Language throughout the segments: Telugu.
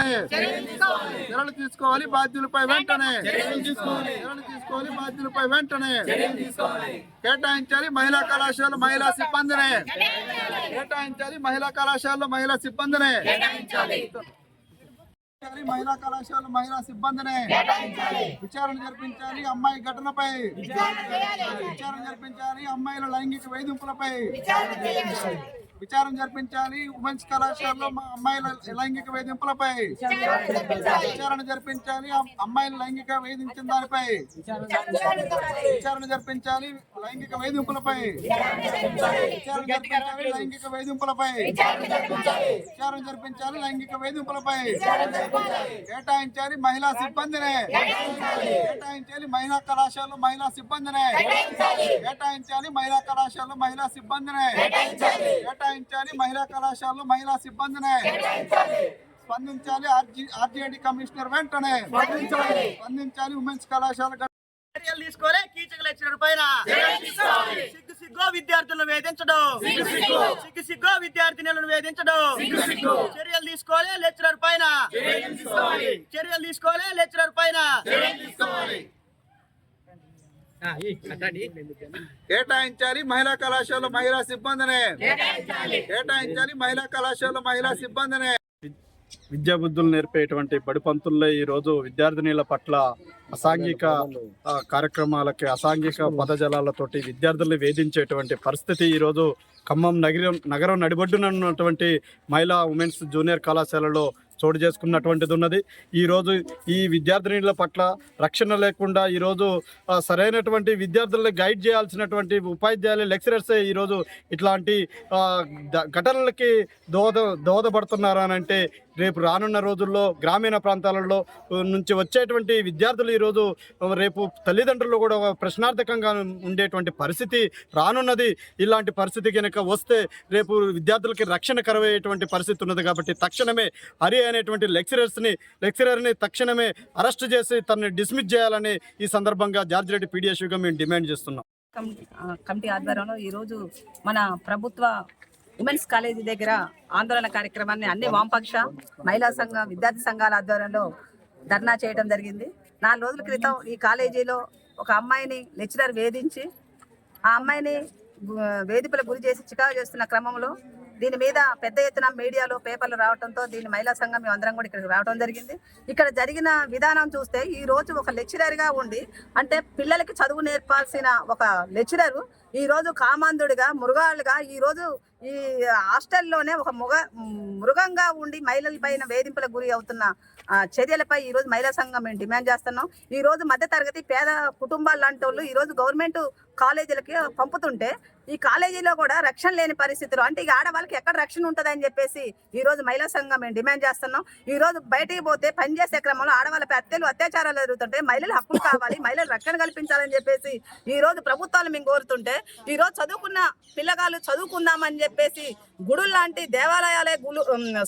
చర్యలు తీసుకోవాలి బాధ్యులపై వెంటనే. చర్యలు తీసుకోవాలి బాధ్యులపై వెంటనే. కేటాయించాలి మహిళా కళాశాల మహిళా సిబ్బందిని. కేటాయించాలి మహిళా కళాశాలలో మహిళా సిబ్బందిని. కేటాయించాలి మహిళా కళాశాల మహిళా సిబ్బందిని విచారణ జరిపించాలి అమ్మాయి ఘటనపై విచారణ జరిపించాలి అమ్మాయిల లైంగిక వేధింపులపై విచారణ జరిపించాలి ఉమెన్స్ కళాశాలలో మా అమ్మాయిల లైంగిక వేధింపులపై విచారణ జరిపించాలి అమ్- అమ్మాయిల లైంగిక వేధించిన దానిపై విచారణ జరిపించాలి లైంగిక వేధింపులపై విచారణ జరిపించాలి లైంగిక వేధింపులపై విచారణ జరిపించాలి లైంగిక వేధింపులపై కేటాయించాలి. మహిళా సిబ్బందిని. కేటాయించాలి. మహిళా కళాశాలలో మహిళా సిబ్బందిని. కేటాయించాలి. మహిళా కళాశాలలో మహిళా సిబ్బందిని. కేటాయించాలి. మహిళా కళాశాలలో మహిళా సిబ్బందిని. స్పందించాలి ఆర్జీ ఆర్జీఐడి కమిషనర్ వెంటనే. స్పందించాలి. ఉమెన్స్ కళాశాల చర్యలు తీసుకోలే కీచక లెక్చరర్ పైన. సిగ్గు సిగ్గో విద్యార్థులను వేధించడం. సిగ్గు సిగ్గో. విద్యార్థినులను వేధించడం. చర్యలు తీసుకోలే లెక్చరర్ పైన. చర్యలు తీసుకోలే లెక్చరర్ పైన. కేటాయించాలి మహిళా కళాశాల మహిళా సిబ్బందిని. కేటాయించాలి. మహిళా కళాశాల మహిళా సిబ్బందిని. విద్యా బుద్ధులు నేర్పేటువంటి బడిపంతుల్లో ఈ రోజు విద్యార్థినిల పట్ల అసాంఘిక కార్యక్రమాలకి అసాంఘిక పదజాలాలతోటి విద్యార్థుల్ని వేధించేటువంటి పరిస్థితి ఈ రోజు ఖమ్మం నగరం నగరం నడిబొడ్డున ఉన్నటువంటి మహిళా ఉమెన్స్ జూనియర్ కళాశాలలో చోటు చేసుకున్నటువంటిది ఉన్నది ఈరోజు ఈ విద్యార్థినిల పట్ల రక్షణ లేకుండా ఈరోజు సరైనటువంటి విద్యార్థులను గైడ్ చేయాల్సినటువంటి ఉపాధ్యాయులు లెక్చరర్సే ఈరోజు ఇట్లాంటి ఘటనలకి దోహద దోహదపడుతున్నారు అని అంటే రేపు రానున్న రోజుల్లో గ్రామీణ ప్రాంతాలలో నుంచి వచ్చేటువంటి విద్యార్థులు ఈరోజు రేపు తల్లిదండ్రులు కూడా ఒక ప్రశ్నార్థకంగా ఉండేటువంటి పరిస్థితి రానున్నది. ఇలాంటి పరిస్థితి కనుక వస్తే రేపు విద్యార్థులకి రక్షణ కరవయ్యేటువంటి పరిస్థితి ఉన్నది కాబట్టి తక్షణమే హరి అనేటువంటి లెక్చరర్స్ని లెక్చరర్ని తక్షణమే అరెస్ట్ చేసి తనని డిస్మిస్ చేయాలని ఈ సందర్భంగా జార్జ్ రెడ్డి పీడిఎస్యూగా మేము డిమాండ్ చేస్తున్నాం. కమిటీ ఆధ్వర్యంలో ఈరోజు మన ప్రభుత్వ ఉమెన్స్ కాలేజీ దగ్గర ఆందోళన కార్యక్రమాన్ని అన్ని వామపక్ష మహిళా సంఘ విద్యార్థి సంఘాల ఆధ్వర్యంలో ధర్నా చేయడం జరిగింది. నాలుగు రోజుల క్రితం ఈ కాలేజీలో ఒక అమ్మాయిని లెక్చరర్ వేధించి ఆ అమ్మాయిని గు- గురి చేసి చికాకు చేస్తున్న క్రమంలో దీని మీద పెద్ద ఎత్తున మీడియాలో పేపర్లు రావడంతో దీని మహిళా సంఘం మేము అందరం కూడా ఇక్కడికి రావడం జరిగింది. ఇక్కడ జరిగిన విధానం చూస్తే ఈ రోజు ఒక లెక్చరర్గా ఉండి అంటే పిల్లలకి చదువు నేర్పాల్సిన ఒక లెక్చరర్ ఈ రోజు కామాంధుడిగా మృగాలుగా ఈ రోజు ఈ హాస్టల్లోనే ఒక మృగ మృగంగా ఉండి మహిళల పైన వేధింపులకు గురి అవుతున్న చర్యలపై ఈరోజు మహిళా సంఘం మేము డిమాండ్ చేస్తున్నాం. ఈ రోజు మధ్య తరగతి పేద కుటుంబాలు లాంటి వాళ్ళు ఈరోజు గవర్నమెంట్ కాలేజీలకి పంపుతుంటే ఈ కాలేజీలో కూడా రక్షణ లేని పరిస్థితులు. అంటే ఇక ఆడవాళ్ళకి ఎక్కడ రక్షణ ఉంటుంది అని చెప్పేసి ఈ రోజు మహిళా సంఘం మేము డిమాండ్ చేస్తున్నాం. ఈ రోజు బయటికి పోతే పనిచేసే క్రమంలో ఆడవాళ్ళపై హత్యలు అత్యాచారాలు జరుగుతుంటే మహిళలు హక్కులు కావాలి మహిళలు రక్షణ కల్పించాలని చెప్పేసి ఈ రోజు ప్రభుత్వాలు మేము కోరుతుంటే ఈ రోజు చదువుకున్న పిల్లగాళ్ళు చదువుకుందామని చెప్పేసి గుడులు లాంటి దేవాలయాలే గులు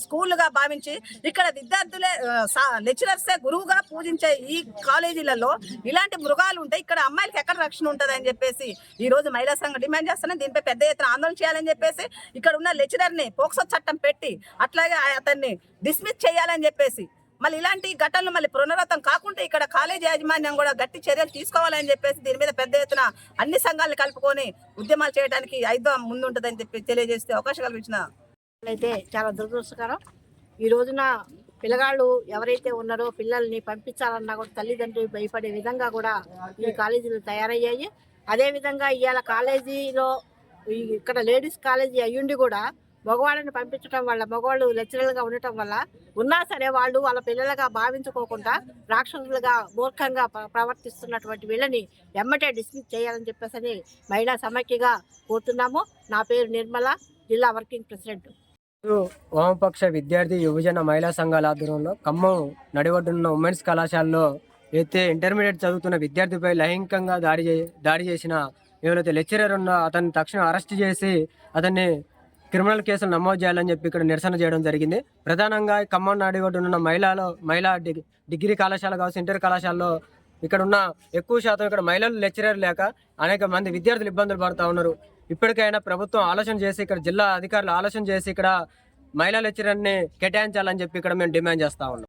స్కూల్గా స్కూళ్ళుగా భావించి ఇక్కడ విద్యార్థులే లెక్చరర్సే గురువుగా పూజించే ఈ కాలేజీలలో ఇలాంటి మృగాలు ఉంటే ఇక్కడ అమ్మాయిలకి ఎక్కడ రక్షణ ఉంటుంది అని చెప్పేసి ఈ రోజు మహిళా సంఘం డిమాండ్ చేస్తున్నాం. దీనిపై పెద్ద ఎత్తున ఆందోళన చేయాలని చెప్పేసి ఇక్కడ ఉన్న లెక్చరర్ని పోక్సో చట్టం పెట్టి అట్లాగే అతన్ని డిస్మిస్ చేయాలని చెప్పేసి మళ్ళీ ఇలాంటి ఘటనలు మళ్ళీ పునరావృతం కాకుండా ఇక్కడ కాలేజీ యాజమాన్యం కూడా గట్టి చర్యలు తీసుకోవాలని చెప్పేసి దీని మీద పెద్ద ఎత్తున అన్ని సంఘాలను కలుపుకొని ఉద్యమాలు చేయడానికి ఐదో ముందుంటుందని చెప్పి తెలియజేస్తే అవకాశం కల్పించిన అయితే చాలా దురదృష్టకరం. ఈ రోజున పిల్లగాళ్ళు ఎవరైతే ఉన్నారో పిల్లల్ని పంపించాలన్నా కూడా తల్లిదండ్రులు భయపడే విధంగా కూడా ఈ కాలేజీలు తయారయ్యాయి. అదేవిధంగా ఇవాళ కాలేజీలో ఇక్కడ లేడీస్ కాలేజీ అయ్యుండి కూడా మగవాళ్ళని పంపించడం వల్ల మగవాళ్ళు లెక్చరర్లుగా ఉండటం వల్ల ఉన్నా సరే వాళ్ళు వాళ్ళ పిల్లలుగా భావించుకోకుండా రాక్షసులుగా మూర్ఖంగా ప్రవర్తిస్తున్నటువంటి వీళ్ళని ఎమ్మటే డిస్మిస్ చేయాలని చెప్పేసి మహిళా సమైక్యగా కోరుతున్నాము. నా పేరు నిర్మల జిల్లా వర్కింగ్ ప్రెసిడెంట్. వామపక్ష విద్యార్థి యువజన మహిళా సంఘాల ఆధ్వర్యంలో ఖమ్మం నడివడ్డున్న ఉమెన్స్ కళాశాలలో అయితే ఇంటర్మీడియట్ చదువుతున్న విద్యార్థిపై లైంగికంగా దాడి చే దాడి చేసిన ఎవరైతే లెక్చరర్ ఉన్న అతన్ని తక్షణం అరెస్ట్ చేసి అతన్ని క్రిమినల్ కేసులు నమోదు చేయాలని చెప్పి ఇక్కడ నిరసన చేయడం జరిగింది. ప్రధానంగా ఖమ్మం నడివడ్డున ఉన్న మహిళలో మహిళా డిగ్రీ కళాశాల కావచ్చు ఇంటర్ కళాశాలలో ఇక్కడ ఉన్న ఎక్కువ శాతం ఇక్కడ మహిళలు లెక్చరర్ లేక అనేక మంది విద్యార్థులు ఇబ్బందులు పడుతూ ఉన్నారు. ఇప్పటికైనా ప్రభుత్వం ఆలోచన చేసి ఇక్కడ జిల్లా అధికారులు ఆలోచన చేసి ఇక్కడ మహిళా లెక్చరర్ని కేటాయించాలని చెప్పి ఇక్కడ మేము డిమాండ్ చేస్తా ఉన్నాం.